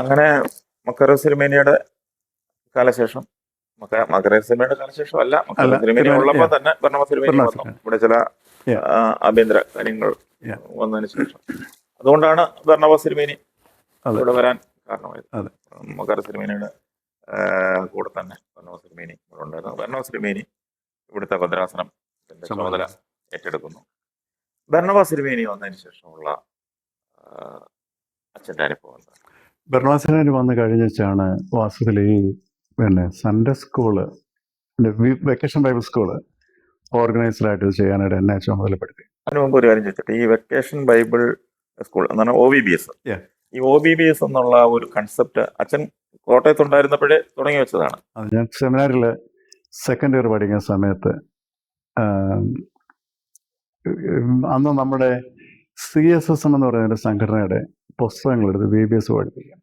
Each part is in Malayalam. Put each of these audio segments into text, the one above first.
അങ്ങനെ മക്കര സിനിമേനിയുടെ കാലശേഷം മകര സിനിമയുടെ കാലശേഷം അല്ല മക്കര സിനിമേനി തിരുമേനി, ഉള്ളപ്പോ തന്നെ ഭരണ സിനിമേനി വന്നു. ഇവിടെ ചില. ആഭ്യന്തര കാര്യങ്ങൾ. വന്നതിന് ശേഷം. അതുകൊണ്ടാണ് ഭരണവ സിനിമേനി. ഇവിടെ വരാൻ കാരണമായത്. മകര സിനിമേനിയുടെ കൂടെ തന്നെ ഭരണവ സിനിമേനി ഇവിടെ ഉണ്ടായിരുന്നു. ഭരണവ സിനിമേനി ഇവിടുത്തെ ഭദ്രാസനം ചുമതല. ഏറ്റെടുക്കുന്നു. ഭരണവ സിനിമേനി വന്നതിന് ശേഷമുള്ള അച്ഛന്റെ അനുഭവം എന്താ? വന്ന് കഴിഞ്ഞാണ് വാസ്തവത്തിൽ ഈ പിന്നെ Sunday school vacation Bible school organised ആയിട്ട് ചെയ്യാനായിട്ട് എന്നെ ചുമതലപ്പെടുത്തി. അതിന് മുമ്പ് ഒരു കാര്യം ചോദിച്ചിട്ട് ഈ വെക്കേഷൻ ബൈബിൾ സ്കൂൾ എന്നാണ് ഒ ബി ബി എസ് ഈ ഒ ബി ബി എസ് എന്നുള്ള ഒരു കൺസെപ്റ്റ് അച്ഛൻ കോട്ടയത്തുണ്ടായിരുന്നപ്പോഴേ തുടങ്ങി വെച്ചതാണ്. അത് ഞാൻ സെമിനാറിൽ സെക്കൻഡ് ഇയർ പഠിക്കുന്ന സമയത്ത് അന്ന് നമ്മുടെ സി എസ് എസ് എം എന്ന് പറയുന്ന ഒരു സംഘടനയുടെ പുസ്തകങ്ങളെടുത്ത് ബി ബി എസ് പഠിപ്പിക്കാം.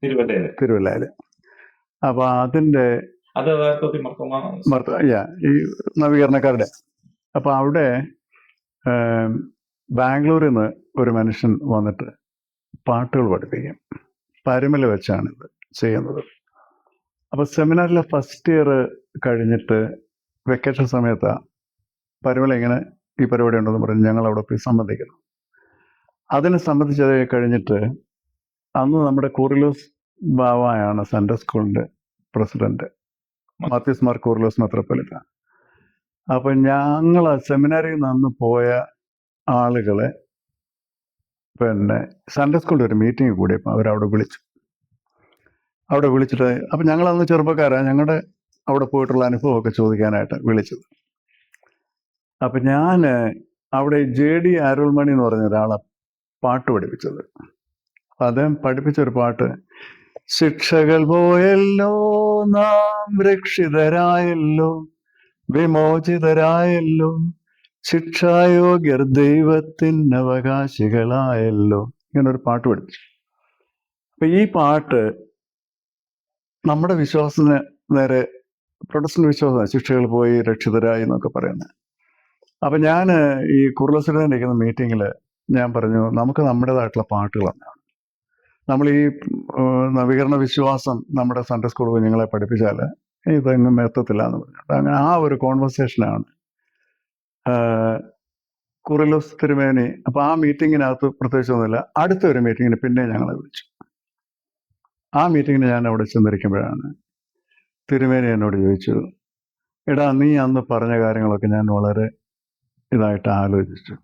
തിരുവല്ലയിൽ അപ്പൊ അപ്പോൾ അതിന്റെ അത് യഥാർത്ഥത്തിൽ മർത്തോമാ മർത്ത യാ ഈ നവീകരണക്കാരുടെ. അപ്പോൾ അവിടെ ബാംഗ്ലൂരിൽ നിന്ന് ഒരു മനുഷ്യൻ വന്നിട്ട് പാട്ടുകൾ പഠിപ്പിക്കും. പരുമല വെച്ചാണ് ഇത് ചെയ്യുന്നത്. അപ്പോൾ സെമിനാറിലെ ഫസ്റ്റ് ഇയർ കഴിഞ്ഞിട്ട് വെക്കേഷൻ സമയത്താണ് പരുമല ഇങ്ങനെ ഈ പരിപാടി ഉണ്ടെന്ന് പറഞ്ഞ് ഞങ്ങൾ അവിടെ പോയി സംബന്ധിക്കുന്നു. അതിനെ സംബന്ധിച്ചത് കഴിഞ്ഞിട്ട് അന്ന് നമ്മുടെ കൂറിലോസ് ബാവയാണ് സെൻട്രൽ സ്കൂളിന്റെ പ്രസിഡന്റ് മാത്യൂസ് മാർ കൂറിലോസ് മെത്രപ്പൊലിത്ത. അപ്പൊ ഞങ്ങൾ ആ സെമിനാറിൽ നിന്ന് പോയ ആളുകളെ പിന്നെ സൺഡേ സ്കൂളിൽ ഒരു മീറ്റിംഗ് കൂടിയപ്പോൾ അവരവിടെ വിളിച്ചു. അവിടെ വിളിച്ചിട്ട് അപ്പം ഞങ്ങളന്ന് ചെറുപ്പക്കാരാണ് ചെറുപ്പക്കാരാ ഞങ്ങളുടെ അവിടെ പോയിട്ടുള്ള അനുഭവമൊക്കെ ചോദിക്കാനായിട്ട് വിളിച്ചത്. അപ്പം ഞാൻ അവിടെ ജെ ഡി അരുൾമണി എന്ന് പറഞ്ഞ ഒരാളെ പാട്ട് പഠിപ്പിച്ചത്. അദ്ദേഹം പഠിപ്പിച്ചൊരു പാട്ട്. ശിക്ഷകൾ പോയല്ലോ നാം രക്ഷിതരായല്ലോ വിമോചിതരായല്ലോ ശിക്ഷായോഗ്യർ ദൈവത്തിന് അവകാശികളായല്ലോ ഇങ്ങനെ ഒരു പാട്ട് പഠിച്ചു അപ്പൊ ഈ പാട്ട് നമ്മുടെ വിശ്വാസത്തിന് നേരെ പ്രൊട്ടസ്റ്റന്റ് വിശ്വാസം ശിക്ഷകൾ പോയി രക്ഷിതരായി എന്നൊക്കെ പറയുന്നത്. അപ്പൊ ഞാൻ ഈ കുർലസിഡൻ ഇരിക്കുന്ന മീറ്റിങ്ങിൽ ഞാൻ പറഞ്ഞു നമുക്ക് നമ്മുടേതായിട്ടുള്ള പാട്ടുകളുണ്ട് നമ്മൾ ഈ നവീകരണ വിശ്വാസം നമ്മുടെ സൺഡേ സ്കൂൾ കുഞ്ഞുങ്ങളെ പഠിപ്പിച്ചാൽ ഇതെങ്ങും എത്തത്തില്ല എന്ന് പറഞ്ഞു അങ്ങനെ ആ ഒരു കോൺവെർസേഷനാണ് കുറിലോസ് തിരുമേനി. അപ്പൊ ആ മീറ്റിങ്ങിനകത്ത് പ്രത്യേകിച്ചൊന്നുമില്ല അടുത്ത ഒരു മീറ്റിങ്ങിന് പിന്നെ ഞങ്ങളെ വിളിച്ചു. ആ മീറ്റിങ്ങിന് ഞാൻ അവിടെ ചെന്നിരിക്കുമ്പോഴാണ് തിരുമേനി എന്നോട് ചോദിച്ചു എടാ നീ അന്ന് പറഞ്ഞ കാര്യങ്ങളൊക്കെ ഞാൻ വളരെ ഇതായിട്ട് ആലോചിച്ചു.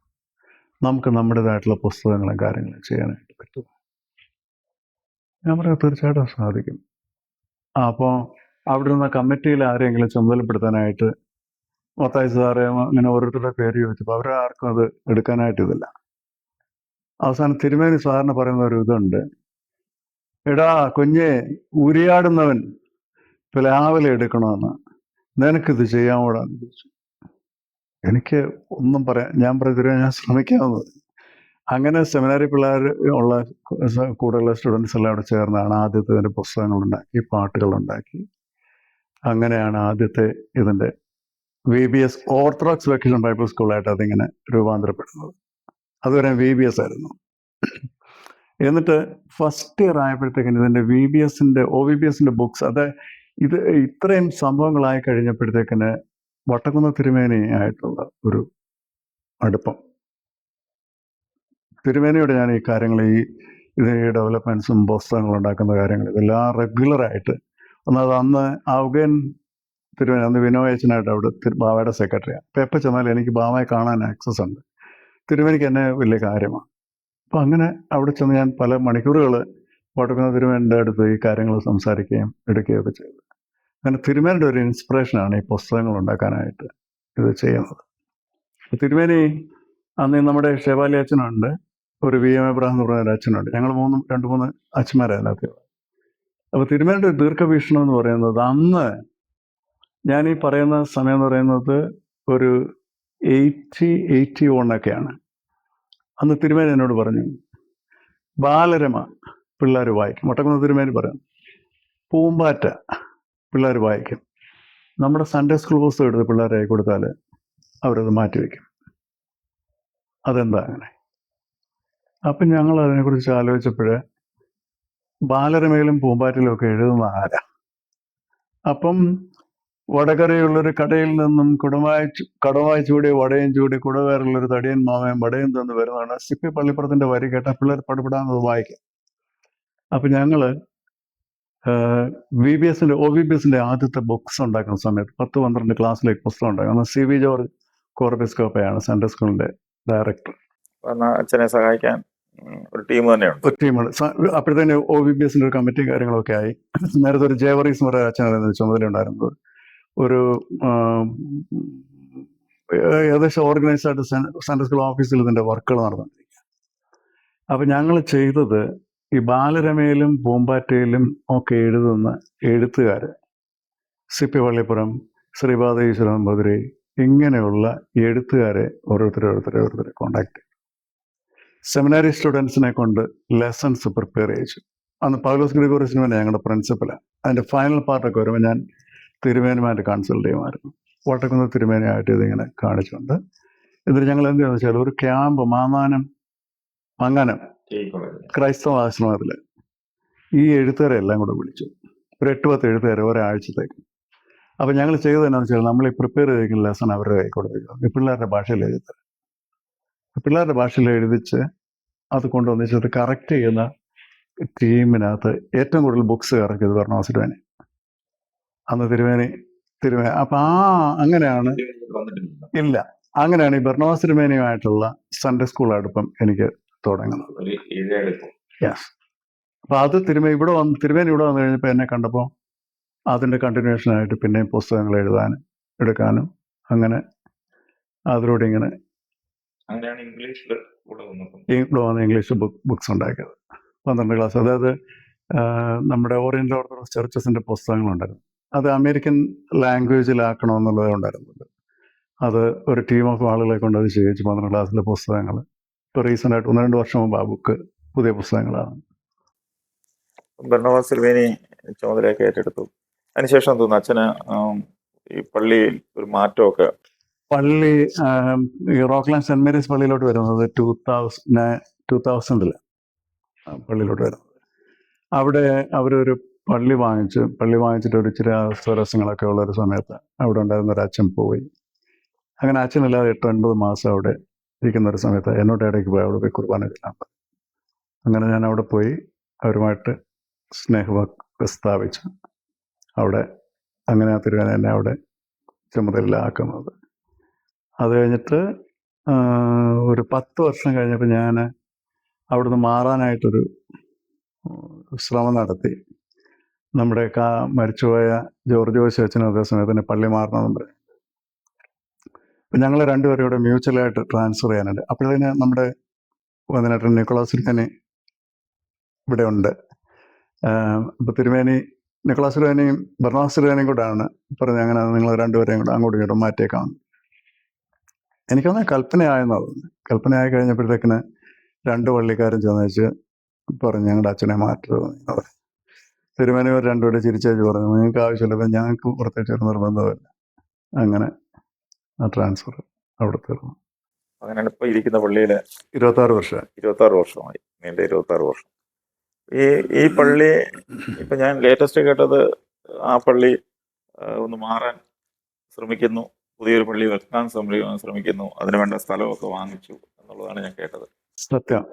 നമുക്ക് നമ്മുടേതായിട്ടുള്ള പുസ്തകങ്ങളും കാര്യങ്ങളും ചെയ്യാനായിട്ട് പറ്റും ഞാൻ പറയാം തീർച്ചയായിട്ടും സാധിക്കും. അപ്പോൾ അവിടെ നിന്ന് കമ്മിറ്റിയിൽ ആരെങ്കിലും ചുമതലപ്പെടുത്താനായിട്ട് മത്തായി സാറേ അങ്ങനെ ഓരോരുത്തരുടെ പേര് ചോദിച്ചപ്പോൾ അവരെ ആർക്കും അത് എടുക്കാനായിട്ട് ഇതില്ല. അവസാനം തിരുമേനി സാറിന് പറയുന്ന ഒരു ഇതുണ്ട്. എടാ കുഞ്ഞെ ഉരിയാടുന്നവൻ പ്ലാവില എടുക്കണമെന്ന്. നിനക്കിത് ചെയ്യാമോടാന്ന് ചോദിച്ചു. എനിക്ക് ഒന്നും പറയാൻ ഞാൻ പറയാൻ ഞാൻ ശ്രമിക്കാവുന്നത് അങ്ങനെ സെമിനാരി പിള്ളേർ ഉള്ള കൂടെയുള്ള സ്റ്റുഡൻസ് എല്ലാം അവിടെ ചേർന്നാണ് ആദ്യത്തെ ഇതിന്റെ പാട്ടുകൾ ഉണ്ടാക്കി അങ്ങനെയാണ് ആദ്യത്തെ ഇതിന്റെ V B S Orthodox vacation Bible സ്കൂളായിട്ട് അതിങ്ങനെ രൂപാന്തരപ്പെടുന്നത്. അതുവരെ വി ബി എസ് ആയിരുന്നു. എന്നിട്ട് ഫസ്റ്റ് ഇയർ ആയപ്പോഴത്തേക്കിന് ഇതിന്റെ വി ബി എസിന്റെ ഒ വി ബി എസിന്റെ ബുക്സ് അത് ഇത് ഇത്രയും സംഭവങ്ങളായി കഴിഞ്ഞപ്പോഴത്തേക്കിന് വട്ടക്കുന്ന തിരുമേനി ആയിട്ടുള്ള ഒരു അടുപ്പം. തിരുമേനിയോട് ഞാൻ ഈ കാര്യങ്ങൾ ഈ ഇത് ഈ പുസ്തകങ്ങൾ ഉണ്ടാക്കുന്ന കാര്യങ്ങൾ ഇതെല്ലാം റെഗുലറായിട്ട് ഒന്നത് അന്ന് ഔഗൻ തിരുവനന്തപുരം അന്ന് വിനോയച്ചനായിട്ട് അവിടെ ബാബയുടെ സെക്രട്ടറിയാണ് അപ്പം എപ്പോൾ ചെന്നാലും എനിക്ക് ബാവയെ കാണാൻ ആക്സസ് ഉണ്ട്. തിരുമേനിക്ക് എന്നെ വലിയ കാര്യമാണ്. അപ്പം അങ്ങനെ അവിടെ ചെന്ന് ഞാൻ പല മണിക്കൂറുകൾ വടക്കുന്ന തിരുമേനിന്റെ അടുത്ത് ഈ കാര്യങ്ങൾ സംസാരിക്കുകയും എടുക്കുകയൊക്കെ ചെയ്തു. അങ്ങനെ തിരുമേനിയുടെ ഒരു ഇൻസ്പിറേഷനാണ് ഈ പുസ്തകങ്ങൾ ഉണ്ടാക്കാനായിട്ട് ഇത് ചെയ്യുന്നത്. തിരുമേനി അന്ന് നമ്മുടെ ഷെവാലി അച്ഛനുണ്ട്. ഒരു വി എം എബ്രാഹിം എന്ന് പറയുന്ന അച്ഛനുണ്ട്. ഞങ്ങൾ മൂന്നും രണ്ട് മൂന്ന് അച്ഛന്മാരാണ് അതിനകത്ത്. അപ്പോൾ തിരുമേനിയുടെ ദീർഘവീക്ഷണം എന്ന് പറയുന്നത് അന്ന് ഞാൻ ഈ പറയുന്ന സമയം എന്ന് പറയുന്നത് ഒരു എയ്റ്റി എയ്റ്റി വണ്ണൊക്കെയാണ് അന്ന് തിരുമേൽ എന്നോട് പറഞ്ഞു ബാലരമ പിള്ളേർ വായിക്കും. മുട്ടക്കുന്ന് തിരുമേനി പറയും പൂമ്പാറ്റ പിള്ളേർ വായിക്കും. നമ്മുടെ സൺഡേ സ്കൂൾ പുസ്തകം എടുത്ത് പിള്ളേരായി കൊടുത്താൽ അവരത് മാറ്റിവെക്കും. അതെന്താ അങ്ങനെ? അപ്പം ഞങ്ങൾ അതിനെക്കുറിച്ച് ആലോചിച്ചപ്പോൾ ബാലരമയിലും പൂമ്പാറ്റിലും ഒക്കെ എഴുതുന്ന ആരാ? അപ്പം വടകരയുള്ളൊരു കടയിൽ നിന്നും കുടമായി കടമായി ചൂടി വടയും ചൂടി കുടവേറുള്ളൊരു തടിയൻ മാമയും വടയും തന്നു വരുന്നതാണ് സി പി പള്ളിപ്പുറത്തിന്റെ വരി കേട്ട പിള്ളേർ പടപെടാമെന്നത് വായിക്കാം. അപ്പം ഞങ്ങൾ വി ബി എസിന്റെ ഒ വി ബി എസിന്റെ ആദ്യത്തെ ബുക്സ് ഉണ്ടാക്കുന്ന സമയത്ത് പത്ത് പന്ത്രണ്ട് ക്ലാസ്സിലേക്ക് പുസ്തകം ഉണ്ടാക്കുന്ന സി വി ജോർജ് കോർബിസ്കോപ്പയാണ് സെൻട്രൽ സ്കൂളിന്റെ ഡയറക്ടർ. അച്ഛനെ സഹായിക്കാൻ ഒരു ടീം തന്നെയാണ് ഒരു ടീമാണ് അപ്പോഴത്തേന് ഒ ബി ബി എസിന്റെ ഒരു കമ്മിറ്റി കാര്യങ്ങളൊക്കെ ആയി. നേരത്തെ ഒരു ജേവറീസ് എന്ന് പറയുന്ന അച്ഛനായിരുന്നു ചുമതല ഉണ്ടായിരുന്നത് ഒരു ഏകദേശം ഓർഗനൈസ്ഡ് ആയിട്ട് സെൻ- സെൻട്രൽ സ്കൂൾ ഓഫീസിൽ ഇതിന്റെ വർക്കുകൾ നടന്നുകൊണ്ടിരിക്കുക അപ്പൊ ഞങ്ങൾ ചെയ്തത് ഈ ബാലരമയിലും പൂമ്പാറ്റയിലും ഒക്കെ എഴുതുന്ന എഴുത്തുകാര് സി പി വള്ളിപ്പുറം ശ്രീപാദ ഈശ്വരൻ ബദുരി ഇങ്ങനെയുള്ള എഴുത്തുകാരെ ഓരോരുത്തരെ ഓരോരുത്തരെ ഓരോരുത്തരെ കോണ്ടാക്ട് സെമിനാരി സ്റ്റുഡൻസിനെ കൊണ്ട് ലെസൺസ് പ്രിപ്പയർ ചെയ്യിച്ചു. അന്ന് പൗലോസ് ഗ്രിഗോറിയസിന് വേണ്ടി ഞങ്ങളുടെ പ്രിൻസിപ്പലാണ് അതിന്റെ ഫൈനൽ പാർട്ടൊക്കെ വരുമ്പോൾ ഞാൻ തിരുമേനുമായിട്ട് കൺസൾട്ട് ചെയ്യുമായിരുന്നു. വട്ടക്കുന്ന് തിരുമേനയായിട്ട് ഇതിങ്ങനെ കാണിച്ചുകൊണ്ട് എന്നിട്ട് ഞങ്ങൾ എന്ത് ചെയ്യുന്നത് വെച്ചാൽ ഒരു ക്യാമ്പ് മാമാനം മങ്ങാനം ക്രൈസ്തവ ആശ്രമത്തിൽ ഈ എഴുത്തുകാരെ എല്ലാം കൂടെ വിളിച്ചു. ഒരു എട്ട് പത്ത് എഴുത്തുകാരെ ഒരാഴ്ചത്തേക്ക് അപ്പം ഞങ്ങൾ ചെയ്തത് എന്താണെന്ന് വെച്ചാൽ നമ്മൾ ഈ പ്രിപ്പയർ ചെയ്തിരിക്കുന്ന ലെസൺ അവരുടെ കൈ കൊടുത്തു ഈ പിള്ളേരുടെ ഭാഷയിൽ എഴുതി പിള്ളേരുടെ ഭാഷയിൽ എഴുതിച്ച് അത് കൊണ്ടുവന്നിച്ച് അത് കറക്റ്റ് ചെയ്യുന്ന ടീമിനകത്ത് ഏറ്റവും കൂടുതൽ ബുക്സ് കറക്റ്റ് ചെയ്ത് പറഞ്ഞു തിരുവേനി അന്ന് തിരുവേനി തിരുവേനി അപ്പം ആ അങ്ങനെയാണ് ഇല്ല അങ്ങനെയാണ് ഈ ബർണവാസ് തിരുമേനിയുമായിട്ടുള്ള സൺഡേ സ്കൂൾ അടുപ്പം എനിക്ക് തുടങ്ങുന്നത്. യെസ് അപ്പൊ അത് തിരുമേ ഇവിടെ വന്ന് തിരുമേനി ഇവിടെ വന്നു കഴിഞ്ഞപ്പോൾ എന്നെ കണ്ടപ്പോൾ അതിന്റെ കണ്ടിന്യൂഷനായിട്ട് പിന്നെയും പുസ്തകങ്ങൾ എഴുതാനും എടുക്കാനും അങ്ങനെ അതിലൂടെ ഇങ്ങനെ അങ്ങനെയാണ് ഇംഗ്ലീഷിൽ കൂടെ വന്നത്. ഇംഗ്ലോ ആണ് ഇംഗ്ലീഷ് ബുക്ക് ബുക്സ് ഉണ്ടാക്കിയത്. പന്ത്രണ്ട് ക്ലാസ്. അതായത് നമ്മുടെ ഓറിയന്റൽ ഓർത്തഡോക്സ് ചർച്ചസിന്റെ പുസ്തകങ്ങളുണ്ടായിരുന്നു. അത് അമേരിക്കൻ ലാംഗ്വേജിലാക്കണമെന്നുള്ളത് ഉണ്ടായിരുന്നുണ്ട് അത് ഒരു ടീം ഓഫ് ആളുകളെ കൊണ്ട് അത് ചെയ്യിച്ചു പന്ത്രണ്ട് ക്ലാസ്സിലെ പുസ്തകങ്ങൾ. ഇപ്പോൾ റീസെന്റ് ആയിട്ട് ഒന്ന് രണ്ട് വർഷം മുമ്പ് ആ ബുക്ക് പുതിയ പുസ്തകങ്ങളാണ്. ഭരണവാസ് തിരുമേനി ചുമതലയൊക്കെ ഏറ്റെടുത്തു. അതിനുശേഷം തോന്നുന്നു അച്ഛന് ഈ പള്ളിയിൽ ഒരു മാറ്റമൊക്കെ പള്ളി റോക്ക്ലാൻഡ് സെന്റ് മേരീസ് പള്ളിയിലോട്ട് വരുന്നത് ടൂ തൗസൻഡ് ടൂ തൗസൻഡിൽ പള്ളിയിലോട്ട് വരുന്നത്. അവിടെ അവരൊരു പള്ളി വാങ്ങിച്ച് പള്ളി വാങ്ങിച്ചിട്ട് ഒരു ഇച്ചിരി സ്വരസങ്ങളൊക്കെ ഉള്ള ഒരു സമയത്ത് അവിടെ ഉണ്ടായിരുന്ന ഒരു അച്ഛൻ പോയി. അങ്ങനെ അച്ഛനില്ലാതെ എട്ട് ഒൻപത് മാസം അവിടെ ഇരിക്കുന്ന ഒരു സമയത്ത് എന്നോട് ഇടയ്ക്ക് പോയി അവിടെ പോയി കുർബാന ചെല്ലാൻ അങ്ങനെ ഞാൻ അവിടെ പോയി അവരുമായിട്ട് സ്നേഹവാക്ക് പ്രസ്താവിച്ചു അവിടെ അങ്ങനെ ആ തിരുവേന എന്നെ അവിടെ ചുമതലയിലാക്കുന്നത്. അത് കഴിഞ്ഞിട്ട് ഒരു പത്ത് വർഷം കഴിഞ്ഞപ്പോൾ ഞാൻ അവിടുന്ന് മാറാനായിട്ടൊരു ശ്രമം നടത്തി. നമ്മുടെ കാ മരിച്ചുപോയ ജോർജ് ജോസ് അച്ഛനും അതേ സമയത്ത് പള്ളി മാറണമെന്ന് പറയും. അപ്പം ഞങ്ങൾ രണ്ടുപേരും ഇവിടെ മ്യൂച്വലായിട്ട് ട്രാൻസ്ഫർ ചെയ്യാനുണ്ട്. അപ്പോഴത്തേന് നമ്മുടെ വന്നിട്ട് നിക്കോളാസ് ഇവിടെ ഉണ്ട്. അപ്പോൾ തിരുമേനി നിക്കോളാസ് തിരുമേനിയും ബർണാസ് തിരുമേനിയും കൂടാണ് പറഞ്ഞത് അങ്ങനെ നിങ്ങൾ രണ്ടുപേരെയും കൂടെ അങ്ങോട്ടും ഇങ്ങോട്ടും മാറ്റിയേക്കാം തോന്നുന്നു കൽപ്പനയായെന്നാ തോന്നുന്നു. കൽപ്പനയായി കഴിഞ്ഞപ്പോഴത്തേക്കിന് രണ്ട് പള്ളിക്കാരൻ ചെന്ന് വെച്ച് പറഞ്ഞു ഞങ്ങളുടെ അച്ഛനെ എന്ന് പറഞ്ഞു. തിരുമേനിവർ രണ്ടുപേരെ ചിരിച്ചേച്ച് പറഞ്ഞു നിങ്ങൾക്ക് ആവശ്യമില്ല ഞങ്ങൾക്ക് പ്രത്യേകിച്ച് ഒരു നിർബന്ധമില്ല. അങ്ങനെ ആ ട്രാൻസ്ഫർ അവിടെ തീർന്നു. അങ്ങനെയാണ് ഇപ്പൊ ഇരിക്കുന്ന പള്ളിയിൽ ഇരുപത്താറ് വർഷം ഇരുപത്താറ് വർഷമായി. നീണ്ട ഇരുപത്താറ് വർഷം. ഈ ഈ പള്ളി ഇപ്പൊ ഞാൻ ലേറ്റസ്റ്റ് കേട്ടത് ആ പള്ളി ഒന്ന് മാറാൻ ശ്രമിക്കുന്നു. പുതിയൊരു പള്ളി വെക്കാൻ ശ്രമി- ശ്രമിക്കുന്നു. അതിന് വേണ്ട സ്ഥലമൊക്കെ വാങ്ങിച്ചു എന്നുള്ളതാണ് ഞാൻ കേട്ടത്. സത്യം.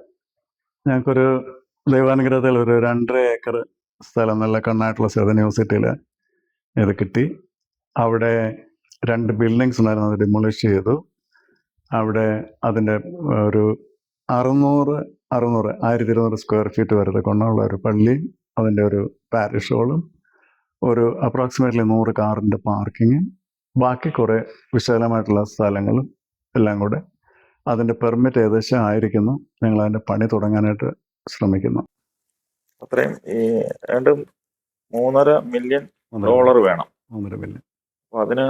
ഞങ്ങൾക്കൊരു ദൈവാനുഗ്രഹത്തിൽ ഒരു രണ്ടര ഏക്കർ സ്ഥലം നല്ല കണ്ണായിട്ടുള്ള സ്ഥലം യൂണിവേഴ്സിറ്റിയിൽ ഇത് കിട്ടി. അവിടെ രണ്ട് ബിൽഡിങ്സ് ഉണ്ടായിരുന്നു അത് ഡിമോളിഷ് ചെയ്തു. അവിടെ അതിന്റെ ഒരു അറുന്നൂറ് അറുന്നൂറ് ആയിരത്തി ഇരുന്നൂറ് സ്ക്വയർ ഫീറ്റ് വരെ കൊണ്ടുള്ള ഒരു പള്ളി അതിന്റെ ഒരു പാരിഷ് ഹോളും ഒരു അപ്രോക്സിമേറ്റ്ലി നൂറ് കാറിന്റെ പാർക്കിങ്ങും ബാക്കി കുറേ വിശാലമായിട്ടുള്ള സ്ഥലങ്ങളും എല്ലാം കൂടെ അതിന്റെ പെർമിറ്റ് ഏകദേശം ആയിരിക്കുന്നു. ഞങ്ങൾ അതിന്റെ പണി തുടങ്ങാനായിട്ട് ശ്രമിക്കുന്നു. അത്രയും ഈ രണ്ട് മൂന്നര മില്യൺ ഡോളർ വേണം. മൂന്നര മില്യൺ അപ്പോൾ അതിന്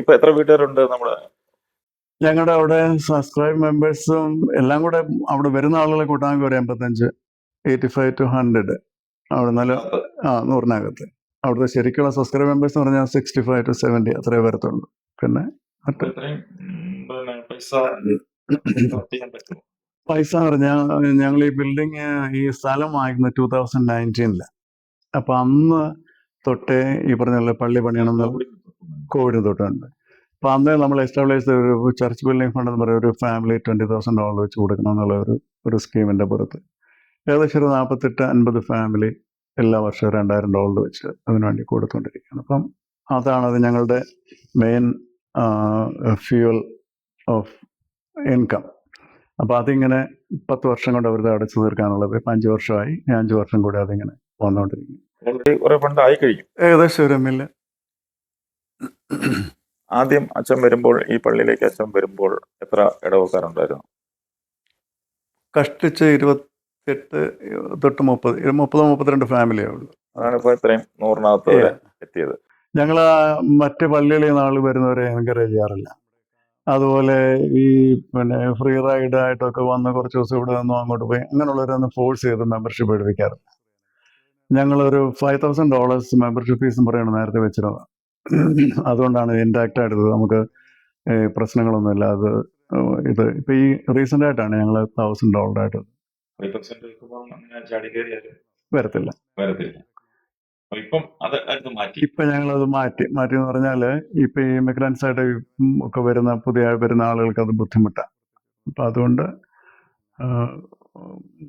ഇപ്പൊ എത്ര വീട്ടുകാരുണ്ട് നമ്മുടെ ഞങ്ങളുടെ അവിടെ സബ്സ്ക്രൈബ് മെമ്പേഴ്സും എല്ലാം കൂടെ അവിടെ വരുന്ന ആളുകളെ കൂട്ടാൻ ഒരു എൺപത്തഞ്ച് എയ്റ്റി ഫൈവ് ടു ഹൺഡ്രഡ് അവിടെ നല്ല ആ നൂറിനകത്ത്. അവിടുത്തെ ശരിക്കുള്ള സബ്സ്ക്രൈബ് മെമ്പേഴ്സ് എന്ന് പറഞ്ഞാൽ സിക്സ്റ്റി ഫൈവ് ടു സെവന്റി അത്രേ വരത്തുള്ളൂ. പിന്നെ പൈസ പറഞ്ഞാൽ ഞങ്ങൾ ഈ ബിൽഡിങ് ഈ സ്ഥലം വാങ്ങിക്കുന്ന ടൂ തൗസൻഡ് നയന്റീനിൽ അപ്പൊ അന്ന് തൊട്ടേ ഈ പറഞ്ഞ പള്ളി പണിയണം കോവിഡ് തൊട്ടുണ്ട് അപ്പൊ അന്ന് നമ്മൾ എസ്റ്റാബ്ലിഷ് ചെയ്ത ഒരു ചർച്ച് ബിൽഡിംഗ് ഫണ്ട് എന്ന് പറയുന്ന ഒരു ഫാമിലി ട്വന്റി തൗസൻഡ് ഡോളർ വെച്ച് കൊടുക്കണം എന്നുള്ള ഒരു ഒരു സ്കീമിന്റെ പുറത്ത്. ഏകദേശം ഒരു നാൽപ്പത്തെട്ട് അൻപത് ഫാമിലി എല്ലാ വർഷവും രണ്ടായിരം ഡോളർ വെച്ച് അതിനുവേണ്ടി കൊടുത്തുകൊണ്ടിരിക്കുകയാണ്. അപ്പം അതാണ് അത് ഞങ്ങളുടെ മെയിൻ ഫ്യൂവൽ ഓഫ് ഇൻകം അപ്പോൾ അതിങ്ങനെ പത്ത് വർഷം കൊണ്ട് അവരുടെ അടച്ചു തീർക്കാനുള്ളത് ഇപ്പം അഞ്ച് വർഷമായി. ഞാൻ അഞ്ച് വർഷം കൂടി അതിങ്ങനെ വന്നുകൊണ്ടിരിക്കും ഓൾറെഡി ഫണ്ട് ആയി കഴിഞ്ഞു ഏകദേശം ഒരു മില്ല ആദ്യം അച്ഛൻ വരുമ്പോൾ ഈ പള്ളിയിലേക്ക് അച്ഛൻ വരുമ്പോൾ എത്ര ഇടവക്കാരുണ്ടായിരുന്നു? കഷ്ടിച്ച് ഇരുപത്തെട്ട് തൊട്ട് മുപ്പത് മുപ്പതോ മുപ്പത് മുപ്പത്തിരണ്ട് ഫാമിലിയേ ഉള്ളൂ. അതാണ് ഇപ്പൊ ഇത്രയും നൂറിനകത്ത് വരെ എത്തിയത്. ഞങ്ങൾ മറ്റ് പള്ളികളിൽ നിന്ന് ആൾ വരുന്നവരെ എൻകറേജ് ചെയ്യാറില്ല. അതുപോലെ ഈ പിന്നെ ഫ്രീ റൈഡ് ആയിട്ടൊക്കെ വന്ന് കുറച്ച് ദിവസം ഇവിടെ നിന്നും അങ്ങോട്ട് പോയി അങ്ങനെയുള്ളവരൊന്നും ഫോഴ്സ് ചെയ്ത് മെമ്പർഷിപ്പ് എടുപ്പിക്കാറില്ല. ഞങ്ങളൊരു five thousand dollars membership fees പറയണം നേരത്തെ വെച്ചിരുന്നത്. അതുകൊണ്ടാണ് ഇൻടാക്റ്റ് ആയിട്ട് നമുക്ക് പ്രശ്നങ്ങളൊന്നുമില്ല. പ്രശ്നങ്ങളൊന്നും ഇല്ല അത് ഇത് ഇപ്പം ഈ റീസെന്റ് ആയിട്ടാണ് ഞങ്ങൾ തൗസൻഡ് വരത്തില്ല. വരത്തില്ല. അപ്പൊ ഇപ്പം അത് മാറ്റി. ഇപ്പൊ അത് മാറ്റി. മാറ്റി എന്ന് പറഞ്ഞാൽ ഇപ്പൊ ഈ ഇമിഗ്രൻസ് ആയിട്ട് ഒക്കെ വരുന്ന പുതിയ വരുന്ന ആളുകൾക്ക് അത് ബുദ്ധിമുട്ടാണ് അപ്പൊ അതുകൊണ്ട്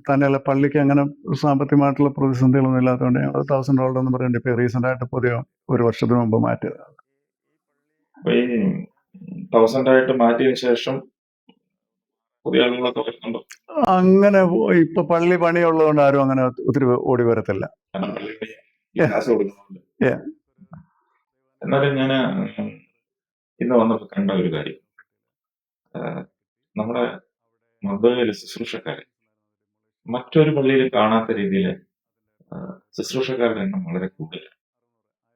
തന്നെയല്ല പള്ളിക്ക് അങ്ങനെ സാമ്പത്തികമായിട്ടുള്ള പ്രതിസന്ധികളൊന്നും ഇല്ലാത്തതുകൊണ്ട് ഞങ്ങൾ തൗസൻഡ് ഡോളർ എന്ന് പറയുന്നത് ഇപ്പൊ റീസെന്റ് ആയിട്ട് പുതിയ ഒരു വർഷത്തിന് മുമ്പ് മാറ്റിയത് അപ്പൊ ഈ തൗസൻഡ് ആയിട്ട് മാറ്റിയതിനു ശേഷം പുതിയ ആളുകളൊക്കെ വരുന്നുണ്ടോ? അങ്ങനെ ഇപ്പൊ പള്ളി പണിയുള്ളതുകൊണ്ട് ആരും അങ്ങനെ ഒത്തിരി ഓടി വരത്തില്ല. എന്നാലും ഞാൻ ഇന്ന് വന്നപ്പോൾ കണ്ട ഒരു കാര്യം. നമ്മുടെ മതയിലെ ശുശ്രൂഷക്കാരെ മറ്റൊരു പള്ളിയിൽ കാണാത്ത രീതിയിൽ ശുശ്രൂഷക്കാരുടെ എണ്ണം വളരെ കൂടുതലാണ്.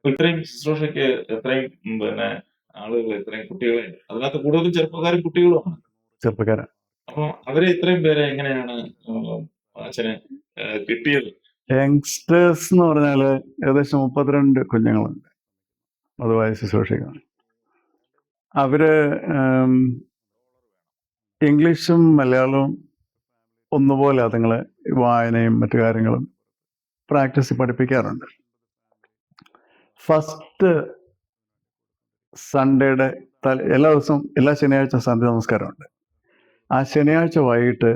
ഇത്രയും ശുശ്രൂഷയ്ക്ക് എത്രയും പിന്നെ ആളുകൾ ഇത്രയും കുട്ടികളെ അതിനകത്ത് കൂടുതലും ചെറുപ്പക്കാരും കുട്ടികളുമാണ് ചെറുപ്പക്കാരൻ അപ്പൊ അവരെ ഇത്രയും പേരെ എങ്ങനെയാണ് അച്ഛനെ കിട്ടിയത്? യങ്സ്റ്റേഴ്സ് എന്ന് പറഞ്ഞാൽ ഏകദേശം മുപ്പത്തിരണ്ട് കുഞ്ഞുങ്ങളുണ്ട്. പൊതുവായ ശുശ്രൂഷിക്കാൻ അവർ ഇംഗ്ലീഷും മലയാളവും ഒന്നുപോലെ അതുങ്ങളെ വായനയും മറ്റു കാര്യങ്ങളും പ്രാക്ടീസ് പഠിപ്പിക്കാറുണ്ട്. ഫസ്റ്റ് സൺഡേയുടെ എല്ലാ ദിവസവും എല്ലാ ശനിയാഴ്ച സന്ധ്യ നമസ്കാരമുണ്ട്. ആ ശനിയാഴ്ച വൈകിട്ട്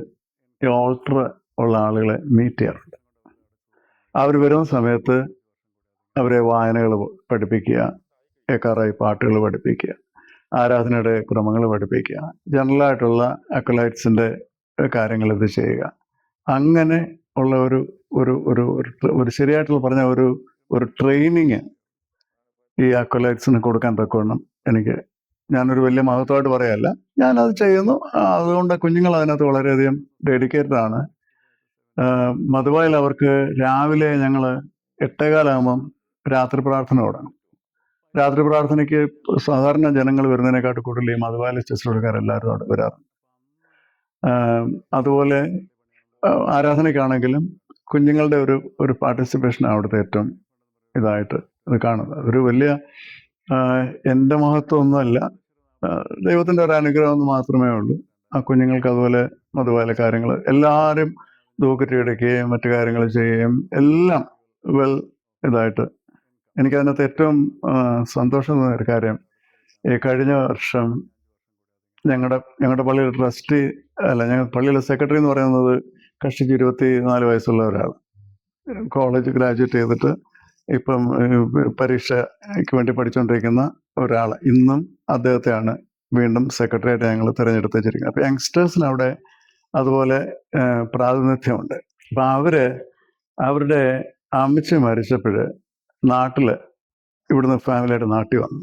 ഈ ഓൾട്ടർ ഉള്ള ആളുകളെ മീറ്റ് ചെയ്യാറുണ്ട്. അവർ വരുന്ന സമയത്ത് അവരെ വായനകൾ പഠിപ്പിക്കുക ഏക്കാറായി പാട്ടുകൾ പഠിപ്പിക്കുക ആരാധനയുടെ ക്രമങ്ങൾ പഠിപ്പിക്കുക ജനറലായിട്ടുള്ള അക്കലൈറ്റ്സിന്റെ കാര്യങ്ങൾ ഇത് ചെയ്യുക. അങ്ങനെ ഉള്ള ഒരു ഒരു ഒരു ഒരു ശരിയായിട്ടുള്ള പറഞ്ഞ ഒരു ഒരു ട്രെയിനിങ് ഈ അക്കലൈറ്റ്സിന് കൊടുക്കാൻ തക്കവണ്ണം എനിക്ക് ഞാനൊരു വലിയ മഹത്വമായിട്ട് പറയല്ല. ഞാനത് ചെയ്യുന്നു. അതുകൊണ്ട് കുഞ്ഞുങ്ങൾ അതിനകത്ത് വളരെയധികം ഡെഡിക്കേറ്റഡ് ആണ്. മധുവായിൽ അവർക്ക് രാവിലെ ഞങ്ങൾ എട്ടേകാലാകുമ്പം രാത്രി പ്രാർത്ഥന തുടങ്ങും. രാത്രി പ്രാർത്ഥനയ്ക്ക് സാധാരണ ജനങ്ങൾ വരുന്നതിനെക്കാട്ട് കൂടുതൽ ഈ മധുവായിലെ ശുശ്രൂഷക്കാരെല്ലാവരും അവിടെ വരാറുണ്ട്. അതുപോലെ ആരാധനയ്ക്കാണെങ്കിലും കുഞ്ഞുങ്ങളുടെ ഒരു ഒരു പാർട്ടിസിപ്പേഷൻ അവിടുത്തെ ഏറ്റവും ഇതായിട്ട് ഇത് കാണുന്നത്. ഒരു വലിയ എന്റെ മഹത്വം ഒന്നുമല്ല ദൈവത്തിന്റെ ഒരു അനുഗ്രഹം എന്ന് മാത്രമേ ഉള്ളൂ. ആ കുഞ്ഞുങ്ങൾക്ക് അതുപോലെ അതുപോലെ കാര്യങ്ങൾ എല്ലാവരും ദൂക്കറ്റി എടുക്കുകയും മറ്റു കാര്യങ്ങൾ ചെയ്യുകയും എല്ലാം വെൽ ഇതായിട്ട്. എനിക്കതിനകത്ത് ഏറ്റവും സന്തോഷം തോന്നിയ ഒരു കാര്യം ഈ കഴിഞ്ഞ വർഷം ഞങ്ങളുടെ ഞങ്ങളുടെ പള്ളിയിലെ ട്രസ്റ്റി അല്ല ഞങ്ങൾ പള്ളിയിലെ സെക്രട്ടറി എന്ന് പറയുന്നത് കക്ഷിക്ക് ഇരുപത്തി നാല് വയസ്സുള്ള ഒരാൾ കോളേജ് ഗ്രാജുവേറ്റ് ചെയ്തിട്ട് ഇപ്പം പരീക്ഷയ്ക്ക് വേണ്ടി പഠിച്ചുകൊണ്ടിരിക്കുന്ന ഒരാൾ ഇന്നും അദ്ദേഹത്തെയാണ് വീണ്ടും സെക്രട്ടറിയായിട്ട് ഞങ്ങൾ തിരഞ്ഞെടുത്ത് വെച്ചിരിക്കുന്നത് അപ്പോൾ യങ്സ്റ്റേഴ്സിന് അവിടെ അതുപോലെ പ്രാതിനിധ്യമുണ്ട്. അപ്പം അവർ അവരുടെ അമ്മച്ചി മരിച്ചപ്പോൾ നാട്ടിൽ ഇവിടുന്ന് ഫാമിലിയായിട്ട് നാട്ടിൽ വന്നു.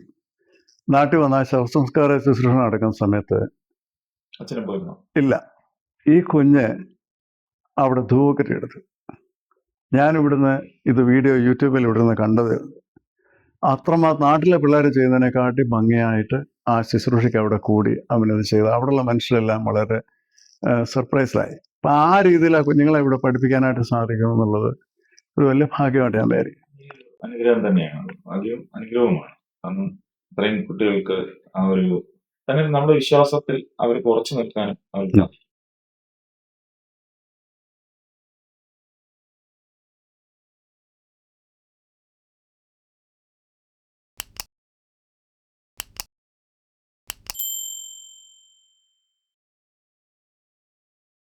നാട്ടിൽ വന്ന ശവസംസ്കാര ശുശ്രൂഷ നടക്കുന്ന സമയത്ത് ഇല്ല. ഈ കുഞ്ഞ് അവിടെ ധൂവക്കറ്റി എടുത്തു. ഞാൻ ഇവിടുന്ന് ഇത് വീഡിയോ യൂട്യൂബിൽ ഇവിടുന്ന് കണ്ടത് അത്രമാത്രം നാട്ടിലെ പിള്ളേർ ചെയ്യുന്നതിനെക്കാട്ടി ഭംഗിയായിട്ട് ആ ശുശ്രൂഷയ്ക്ക് അവിടെ കൂടി അവനത് ചെയ്തു അവിടെയുള്ള മനുഷ്യരെല്ലാം വളരെ സർപ്രൈസ്ഡായി അപ്പം ആ രീതിയിലാണ് കുഞ്ഞുങ്ങളെ ഇവിടെ പഠിപ്പിക്കാനായിട്ട് സാധിക്കും എന്നുള്ളത് ഒരു വലിയ ഭാഗ്യമായിട്ട് ഞാൻ പേര് അനുഗ്രഹം തന്നെയാണ്. ഭാഗ്യം അനുഗ്രഹവുമാണ്. കാരണം ഇത്രയും കുട്ടികൾക്ക് ആ ഒരു തന്നെ നമ്മുടെ വിശ്വാസത്തിൽ അവർ കുറച്ചു നിൽക്കാനും അവർക്ക്